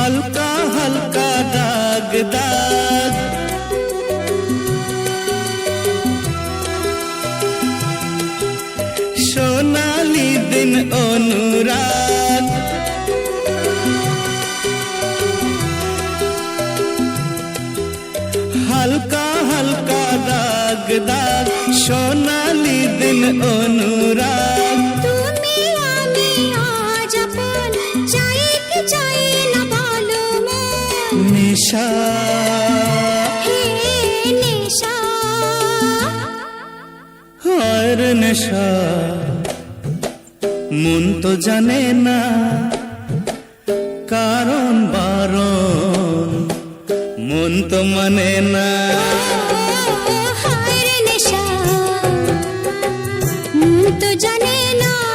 হালকা হালকা দাগ দাগ সোনালি দিন অনুরাগ হালকা হালকা দাগ দাগ সোনালি দিন অনুরাগ নিশা। আর নেশা। মন তো জানে না। কারণ বারণ। মন তো মানে না। তো জানে না।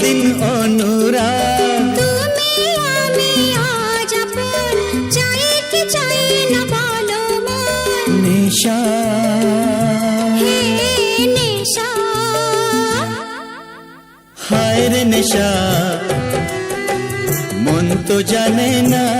দিন অনুরাগ। তুমি আমি আজ আপন চাই কি চাই না বলো মন। নিশা। হে নেশা। হায় রে নেশা মন তো জানে না।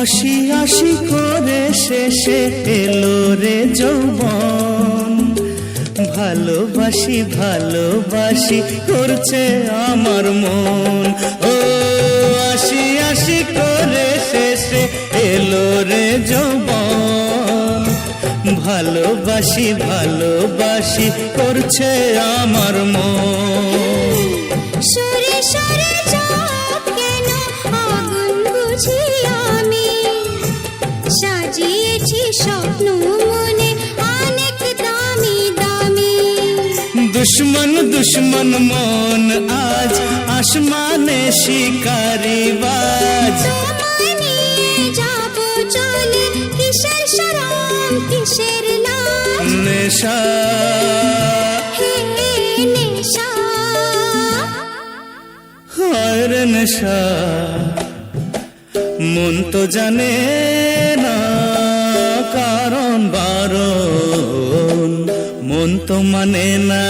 আশি আশি করে শেষে এলো রে যৌবন। ভালোবাসি ভালোবাসি করছে আমার মন। ও আশি আশি করে শেষে এলো রে যৌবন। ভালোবাসি ভালোবাসি করছে আমার মন। দুশ্মন দুশ্মন মন আজ আসমানে শিকারি বাজ নেশা হায় রে নেশা মন তো জানে না কারণ বারণ মন তো মানে না।